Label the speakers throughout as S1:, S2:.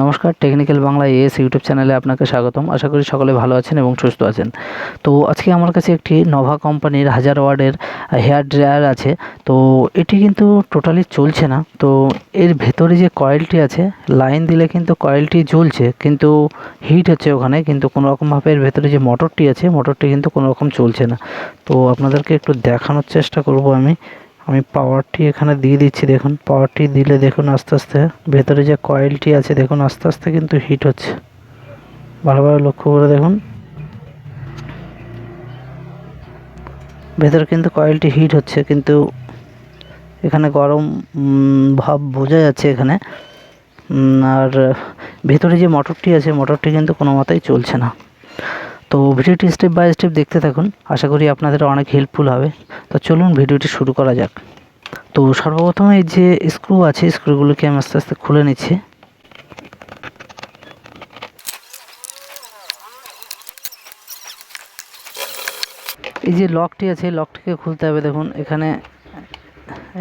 S1: নমস্কার, technical Bangla S YouTube চ্যানেলে আপনাকে স্বাগতম। আশা করি সকলে ভালো আছেন এবং সুস্থ আছেন। তো আজকে আমার কাছে একটি নোভা কোম্পানির হাজার ওয়ার্ডের হেয়ার ড্রায়ার আছে। তো এটি কিন্তু টোটালি চলছে না। তো এর ভেতরে যে কয়েলটি আছে, লাইন দিলে কিন্তু কয়েলটি জ্বলছে, কিন্তু হিট হচ্ছে ওখানে, কিন্তু কোনো রকমভাবে এর ভেতরে যে মোটরটি আছে, মোটরটি কিন্তু কোনো রকম চলছে না। তো আপনাদেরকে একটু দেখানোর চেষ্টা করব আমি। আমি পাওয়ারটি এখানে দিয়ে দিচ্ছি, দেখুন। পাওয়ারটি দিলে দেখুন আস্তে আস্তে ভেতরে যে কয়েলটি আছে, দেখুন আস্তে আস্তে কিন্তু হিট হচ্ছে। ভালোভাবে লক্ষ্য করে দেখুন। ভেতরে কিন্তু কয়েলটি হিট হচ্ছে, কিন্তু এখানে গরম ভাব বোঝা যাচ্ছে এখানে। আর ভেতরে যে মোটরটি আছে মোটরটি কিন্তু কোনো মতেই চলছে না। তো ভিডিওটি স্টেপ বাই স্টেপ দেখতে থাকুন। আশা করি আপনাদের অনেক হেল্পফুল হবে। তো চলুন ভিডিওটি শুরু করা যাক। তো সর্বপ্রথম এই যে স্ক্রু আছে স্ক্রুগুলোকে আমি আস্তে আস্তে খুলে নিচ্ছি। এই যে লকটি আছে লকটিকে খুলতে হবে। দেখুন, এখানে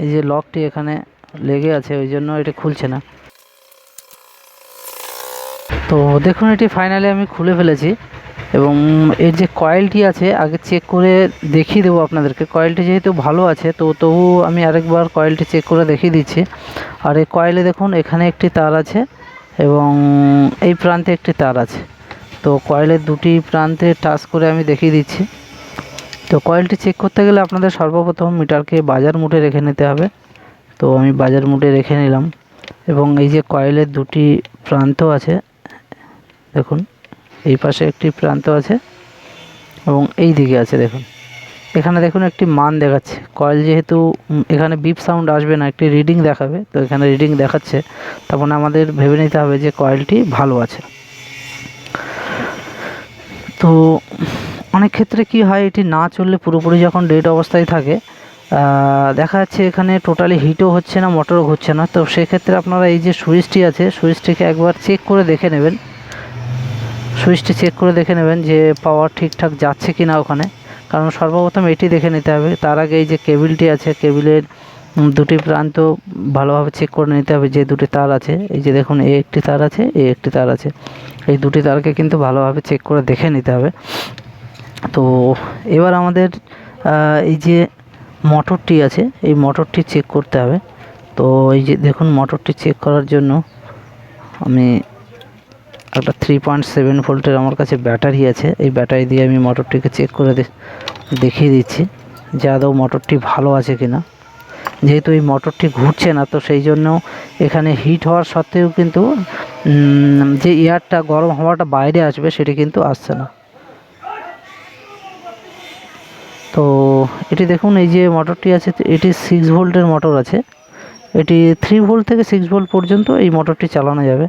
S1: এই যে লকটি এখানে লেগে আছে, ওই জন্য এটা খুলছে না। তো দেখুন, এটি ফাইনালি আমি খুলে ফেলেছি। এবং এর যে কয়েলটি আছে, আগে চেক করে দেখিয়ে দেবো আপনাদেরকে। কয়েলটি যেহেতু ভালো আছে, তো তবু আমি আরেকবার কয়েলটি চেক করে দেখিয়ে দিচ্ছি। আর এই কয়েলে দেখুন, এখানে একটি তার আছে এবং এই প্রান্তে একটি তার আছে। তো কয়েলের দুটি প্রান্তে টাচ করে আমি দেখিয়ে দিচ্ছি। তো কয়েলটি চেক করতে গেলে আপনাদের সর্বপ্রথম মিটারকে বাজার মুটে রেখে নিতে হবে। তো আমি বাজার মুটে রেখে নিলাম। এবং এই যে কয়েলের দুটি প্রান্ত আছে, দেখুন। এই পাশে একটি প্রান্ত আছে এবং এই দিকে আছে, দেখুন। এখানে দেখুন একটি মান দেখাচ্ছে। কয়েল যেহেতু এখানে বিপ সাউন্ড আসবে না, একটি রিডিং দেখাবে, তো এখানে রিডিং দেখাচ্ছে। তখন আমাদের ভেবে নিতে হবে যে কয়েলটি ভালো আছে। তো অনেক ক্ষেত্রে কি হয়, এটি না চললে পুরোপুরি যখন ডেড অবস্থায় থাকে দেখা যাচ্ছে এখানে টোটালি হিটও হচ্ছে না মোটরও ঘুরছে না। তো সেক্ষেত্রে আপনারা এই যে সুইচটি আছে, সুইচটিকে একবার চেক করে দেখে নেবেন। সুইচটি চেক করে দেখে নেবেন যে পাওয়ার ঠিকঠাক যাচ্ছে কি না ওখানে। কারণ সর্বপ্রথম এটি দেখে নিতে হবে। তার আগে এই যে কেবিলটি আছে, কেবিলের দুটি প্রান্ত ভালোভাবে চেক করে নিতে হবে যে দুটি তার আছে। এই যে দেখুন, এ একটি তার আছে, এ একটি তার আছে। এই দুটি তারকে কিন্তু ভালোভাবে চেক করে দেখে নিতে হবে। তো এবার আমাদের এই যে মোটরটি আছে, এই মোটরটি চেক করতে হবে। তো এই যে দেখুন মোটরটি চেক করার জন্য আমি একটা থ্রি পয়েন্ট সেভেন ভোল্টের আমার কাছে ব্যাটারি আছে। এই ব্যাটারি দিয়ে আমি মোটরটিকে চেক করে দেখিয়ে দিচ্ছি যে আদৌ মোটরটি ভালো আছে কি না যেহেতু এই মোটরটি ঘুরছে না, তো সেই জন্য এখানে হিট হওয়ার সত্ত্বেও কিন্তু যে এয়ারটা গরম হওয়াটা বাইরে আসবে সেটি কিন্তু আসছে না। তো এটি দেখুন, এই যে মোটরটি আছে, এটি সিক্স ভোল্টের মোটর আছে। এটি থ্রি ভোল্ট থেকে সিক্স ভোল্ট পর্যন্ত এই মোটরটি চালানো যাবে।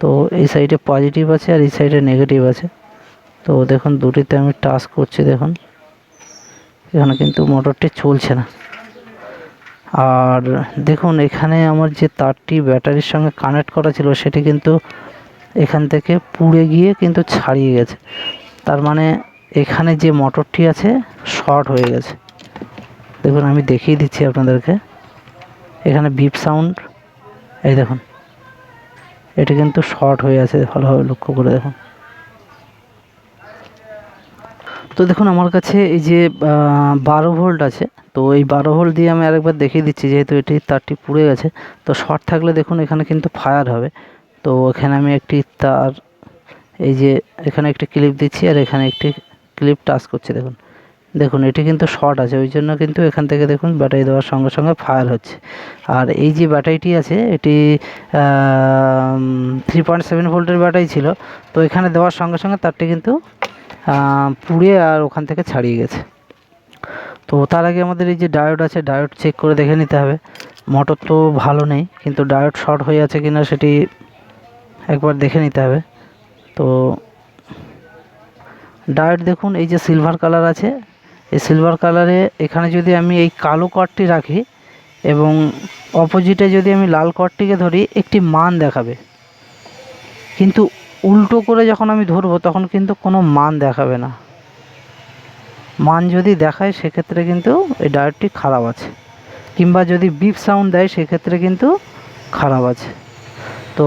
S1: তো এই সাইডে পজিটিভ আছে আর এই সাইডে নেগেটিভ আছে। তো দেখুন, দুটিতে আমি টাচ করছি, দেখুন। এখানে কিন্তু মোটরটি চলছে না। আর দেখুন, এখানে আমার যে তারটি ব্যাটারির সঙ্গে কানেক্ট করা ছিল, সেটি কিন্তু এখান থেকে পুড়ে গিয়ে কিন্তু ছাড়িয়ে গেছে। তার মানে এখানে যে মোটরটি আছে শর্ট হয়ে গেছে। দেখুন, আমি দেখিয়ে দিচ্ছি আপনাদেরকে। এখানে বিপ সাউন্ড এই দেখুন। এটা কিন্তু শর্ট হয়ে আছে, ভালোভাবে লক্ষ্য করে দেখুন। তো দেখুন, আমার কাছে এই যে বারো ভোল্ট আছে, তো এই বারো ভোল্ট দিয়ে আমি আরেকবার দেখিয়ে দিচ্ছি, যেহেতু এটি তারটি পুড়ে গেছে, তো শর্ট থাকলে দেখুন, এখানে কিন্তু ফায়ার হবে। তো এখানে আমি একটি তার, এই যে, এখানে একটি ক্লিপ দিচ্ছি, আর এখানে একটি ক্লিপ টাচ করছি, দেখুন। দেখুন, এটি কিন্তু শর্ট আছে, ওই জন্য কিন্তু এখান থেকে দেখুন ব্যাটারি দেওয়ার সঙ্গে সঙ্গে ফায়ার হচ্ছে। আর এই যে ব্যাটারিটি আছে, এটি থ্রি পয়েন্ট সেভেন ভোল্টের ব্যাটারি ছিল, তো এখানে দেওয়ার সঙ্গে সঙ্গে তারটি কিন্তু পুড়ে আর ওখান থেকে ছাড়িয়ে গেছে। তো তার আগে আমাদের এই যে ডায়োড আছে, ডায়োড চেক করে দেখে নিতে হবে। মোটর তো ভালো নেই, কিন্তু ডায়োড শর্ট হয়ে আছে কিনা সেটি একবার দেখে নিতে হবে। তো, ডায়োড দেখুন, এই যে সিলভার কালার আছে এই সিলভার কালারে এখানে যদি আমি এই কালো কর্ডটি রাখি এবং অপোজিটে যদি আমি লাল কর্ডটিকে ধরি, একটি মান দেখাবে। কিন্তু উল্টো করে যখন আমি ধরবো, তখন কিন্তু কোনো মান দেখাবে না। মান যদি দেখায়, সেক্ষেত্রে কিন্তু এই ডায়োডটি খারাপ আছে। কিংবা যদি বিপ সাউন্ড দেয়, সেক্ষেত্রে কিন্তু খারাপ আছে। তো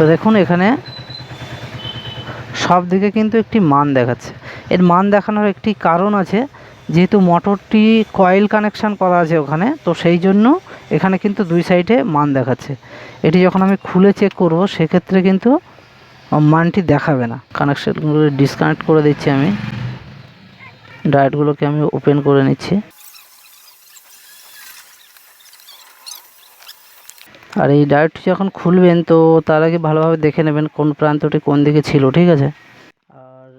S1: তো দেখুন এখানে সব দিকে কিন্তু একটি মান দেখাচ্ছে। এর মান দেখানোর একটি কারণ আছে, যেহেতু মোটরটি কয়েল কানেকশান করা আছে ওখানে, তো সেই জন্য এখানে কিন্তু দুই সাইডে মান দেখাচ্ছে। এটি যখন আমি খুলে চেক করব, সেক্ষেত্রে কিন্তু মানটি দেখাবে না। কানেকশানগুলো ডিসকানেক্ট করে দিচ্ছি আমি। ডায়েটগুলোকে আমি ওপেন করে নিচ্ছি। আর এই ডায়েটটি যখন খুলবেন তো তার আগে ভালোভাবে দেখে নেবেন কোন প্রান্তটি কোন দিকে ছিল, ঠিক আছে? আর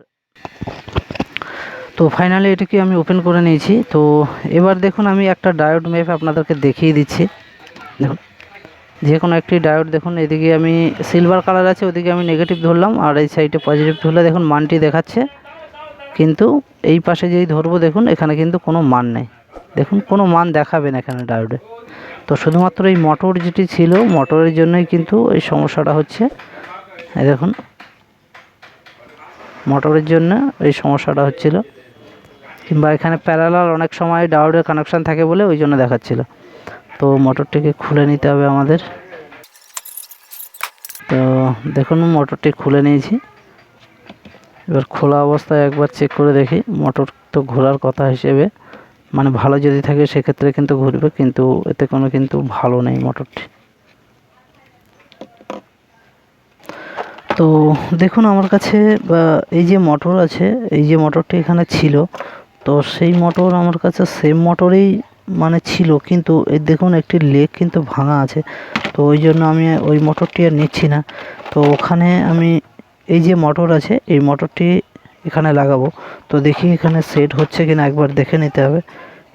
S1: তো ফাইনালি এটাকে আমি ওপেন করে নিয়েছি। তো এবার দেখুন আমি একটা ডায়োড ম্যাপ আপনাদেরকে দেখিয়ে দিচ্ছি। দেখুন, যে কোনো একটি ডায়োড দেখুন, এদিকে আমি সিলভার কালার আছে, ওদিকে আমি নেগেটিভ ধরলাম, আর এই সাইডে পজিটিভ ধরলে দেখুন মানটি দেখাচ্ছে। কিন্তু এই পাশে যেই ধরবো দেখুন, এখানে কিন্তু কোনো মান নেই। দেখুন, কোনো মান দেখাবে না এখানে ডায়োডে। তো শুধুমাত্র এই মোটর যেটি ছিল মোটরের জন্যই কিন্তু এই সমস্যাটা হচ্ছে। এই দেখুন মোটরের জন্য এই সমস্যাটা হচ্ছিল। কিংবা এখানে প্যারালাল অনেক সময় ডাউডের কানেকশান থাকে বলে ওই জন্য দেখাচ্ছিল। তো মোটরটিকে খুলে নিতে হবে আমাদের। তো দেখুন মোটরটি খুলে নিয়েছি। এবার খোলা অবস্থায় একবার চেক করে দেখি। মোটর তো ঘোরার কথা হিসেবে। মানে ভালো যদি থাকে সেক্ষেত্রে কিন্তু ঘুরবে, কিন্তু এতে কোনো কিন্তু ভালো নেই মোটরটি তো দেখুন আমার কাছে এই যে মোটর আছে, এই যে মোটরটি এখানে ছিল, তো সেই মোটর আমার কাছে সেম মোটরেই মানে ছিল, কিন্তু এই দেখুন একটি লেগ কিন্তু ভাঙা আছে, তো ওই জন্য আমি ওই মোটরটি আর নিচ্ছি না। তো ওখানে আমি এই যে মোটর আছে, এই মোটরটি এখানে লাগাবো। তো দেখি এখানে সেট হচ্ছে কিনা একবার দেখে নিতে হবে।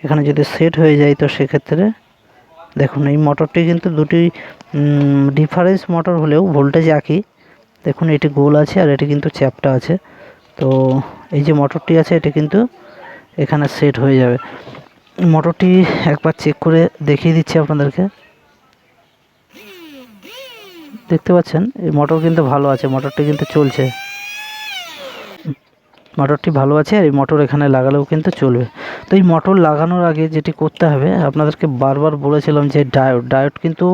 S1: এখানে যদি সেট হয়ে যায় তো সেক্ষেত্রে দেখুন, এই মোটরটি কিন্তু দুটি ডিফারেন্স মোটর হলেও ভোল্টেজ একই। দেখুন, এটি গোল আছে আর এটি কিন্তু চ্যাপটা আছে। তো এই যে মোটরটি আছে, এটি কিন্তু এখানে সেট হয়ে যাবে। মোটরটি একবার চেক করে দেখিয়ে দিচ্ছি আপনাদেরকে। দেখতে পাচ্ছেন? এই মোটর কিন্তু ভালো আছে মোটরটি কিন্তু চলছে। মোটরটি ভালো আছে আর এই মোটর এখানে লাগালেও কিন্তু চলবে। তো এই মোটর লাগানোর আগে যেটি করতে হবে, আপনাদেরকে বারবার বলেছিলাম যে ডায়োড ডায়োড কিন্তু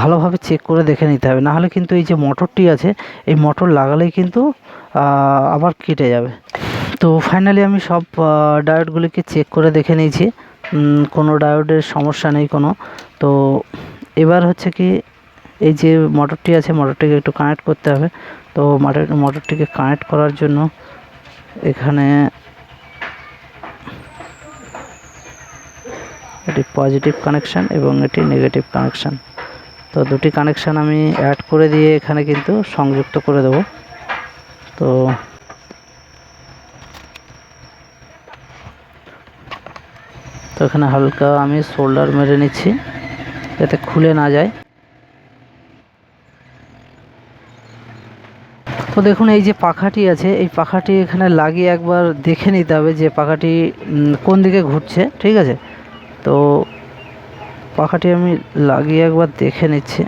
S1: ভালোভাবে চেক করে দেখে নিতে হবে। নাহলে কিন্তু এই যে মোটরটি আছে, এই মোটর লাগালেই কিন্তু আবার কেটে যাবে। তো ফাইনালি আমি সব ডায়োডগুলিকে চেক করে দেখে নিয়েছি। কোনো ডায়োডের সমস্যা নেই কোনো। তো এবার হচ্ছে কি, এই যে মোটরটি আছে, মোটরটিকে একটু কানেক্ট করতে হবে। তো মোটর, মোটরটিকে কানেক্ট করার জন্য এখানে এটি পজিটিভ কানেকশান এবং এটি নেগেটিভ কানেকশান তো দুটি কানেকশান আমি অ্যাড করে দিয়ে এখানে কিন্তু সংযুক্ত করে দেব। তো তো এখানে হালকা আমি শোল্ডার মেরে নিচ্ছি, যাতে খুলে না যায়। তো দেখুন, এই যে পাখাটি আছে, এই পাখাটি এখানে লাগিয়ে একবার দেখে নিতে হবে যে পাখাটি কোন দিকে ঘুরছে, ঠিক আছে? তো পাখাটি আমি লাগিয়ে একবার দেখে নিচ্ছি।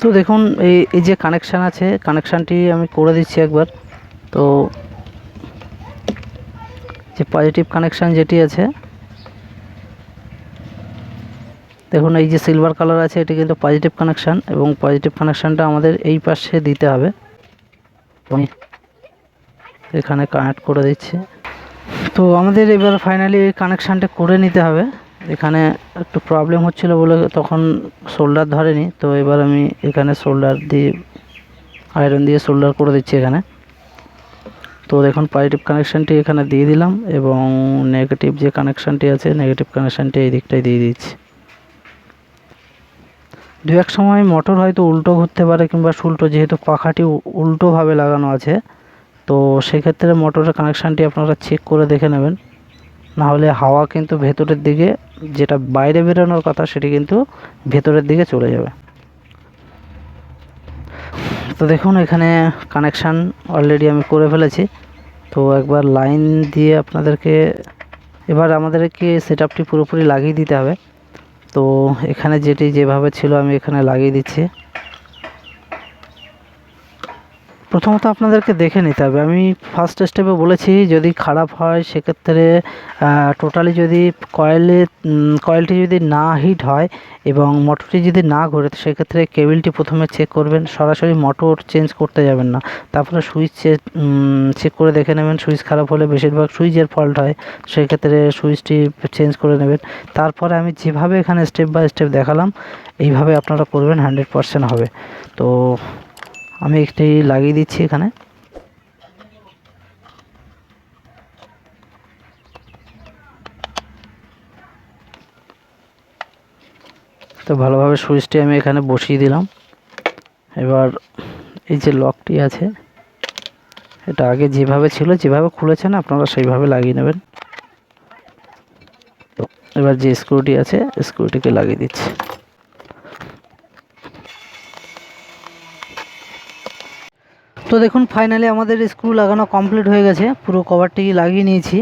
S1: তো দেখুন, এই এই যে কানেকশান আছে কানেকশানটি আমি করে দিচ্ছি একবার। তো যে পজিটিভ কানেকশান যেটি আছে দেখুন, এই যে সিলভার কালার আছে, এটি কিন্তু পজিটিভ কানেকশান এবং পজিটিভ কানেকশানটা আমাদের এই পাশে দিতে হবে। এখানে কানেক্ট করে দিচ্ছি। তো আমাদের এবার ফাইনালি এই কানেকশানটা করে নিতে হবে। এখানে একটু প্রবলেম হচ্ছিল বলে তখন শোল্ডার ধরেনি। তো এবার আমি এখানে শোল্ডার দিয়ে আয়রন দিয়ে শোল্ডার করে দিচ্ছি এখানে। তো দেখুন পজিটিভ কানেকশানটি এখানে দিয়ে দিলাম এবং নেগেটিভ যে কানেকশানটি আছে নেগেটিভ কানেকশানটি এই দিকটাই দিয়ে দিচ্ছি। দু এক সময় মোটর হয়তো উল্টো ঘুরতে পারে কিংবা সুল্টো যেহেতু পাখাটি উল্টোভাবে লাগানো আছে, তো সেক্ষেত্রে মোটরের কানেকশানটি আপনারা চেক করে দেখে নেবেন। নাহলে হাওয়া কিন্তু ভেতরের দিকে, যেটা বাইরে বেরোনোর কথা, সেটি কিন্তু ভেতরের দিকে চলে যাবে। তো দেখুন, এখানে কানেকশান অলরেডি আমি করে ফেলেছি। তো একবার লাইন দিয়ে আপনাদেরকে, এবার আমাদেরকে সেট আপটি পুরোপুরি লাগিয়ে দিতে হবে। তো এখানে যেটি যেভাবে ছিল আমি এখানে লাগিয়ে দিচ্ছি। প্রথমত আপনাদেরকে দেখে নিতে হবে। আমি ফার্স্ট স্টেপে বলেছি, যদি খারাপ হয়, সেক্ষেত্রে টোটালি যদি কয়েলে কয়েলটি যদি না হিট হয় এবং মোটরটি যদি না ঘোরে, সেক্ষেত্রে কেবিলটি প্রথমে চেক করবেন। সরাসরি মোটর চেঞ্জ করতে যাবেন না। তারপরে সুইচ চেক করে দেখে নেবেন সুইচ খারাপ হলে বেশিরভাগ সুইচের ফল্ট হয়। সেক্ষেত্রে সুইচটি চেঞ্জ করে নেবেন। তারপরে আমি যেভাবে এখানে স্টেপ বাই স্টেপ দেখালাম, এইভাবে আপনারা করবেন হান্ড্রেড পারসেন্ট হবে। তো আমি একটি লাগিয়ে দিচ্ছি এখানে। তো ভালোভাবে সুইচটি আমি এখানে বসিয়ে দিলাম। এবার এই যে লকটি আছে, এটা আগে যেভাবে ছিল, যেভাবে খুলেছেন আপনারা সেইভাবে লাগিয়ে নেবেন। এবার যে স্ক্রুটি আছে, স্ক্রুটিকে লাগিয়ে দিচ্ছি। তো দেখুন ফাইনালি আমাদের স্ক্রু লাগানো কমপ্লিট হয়ে গেছে। পুরো কভারটি লাগিয়ে নিয়েছি।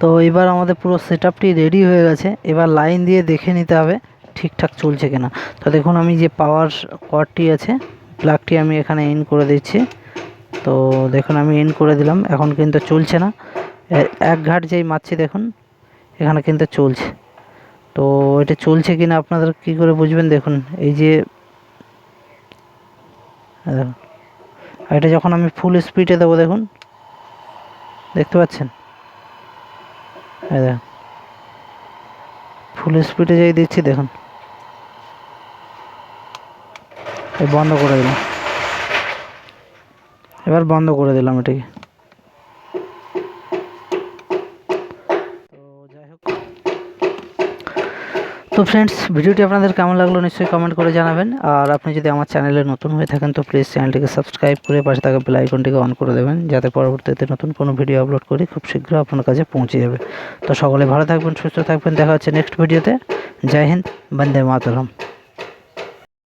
S1: তো এবার আমাদের পুরো সেট রেডি হয়ে গেছে। এবার লাইন দিয়ে দেখে নিতে হবে ঠিকঠাক চলছে কিনা। তো দেখুন, আমি যে পাওয়ার কর্ডটি আছে প্লাগটি আমি এখানে ইন করে দিচ্ছি। তো দেখুন, আমি ইন করে দিলাম। এখন কিন্তু চলছে না। এক ঘাট যেই মারছি দেখুন, এখানে কিন্তু চলছে। তো এটা চলছে কিনা আপনাদের কি করে বুঝবেন? দেখুন, এই যে দেখুন এটা যখন আমি ফুল স্পিডে দেবো, দেখুন। দেখতে পাচ্ছেন? ফুল স্পিডে যাই দিচ্ছি, দেখুন। বন্ধ করে দিলাম। এবার বন্ধ করে দিলাম এটাকে। তো ফ্রেন্ডস ভিডিওটি আপনাদের কেমন লাগল নিশ্চয়ই কমেন্ট করে জানাবেন। আর আপনি যদি আমার চ্যানেলে নতুন হয়ে থাকেন, তো প্লিজ চ্যানেলটিকে সাবস্ক্রাইব করে পাশে থাকা বেল আইকনটিকে অন করে দেবেন, যাতে পরবর্তীতে নতুন কোনো ভিডিও আপলোড করি, খুব শীঘ্র আপনার কাছে পৌঁছে যাবে। তো সকলে ভালো থাকবেন, সুস্থ থাকবেন, দেখা হচ্ছে নেক্সট ভিডিওতে জয় হিন্দ, বন্দে মাতরম।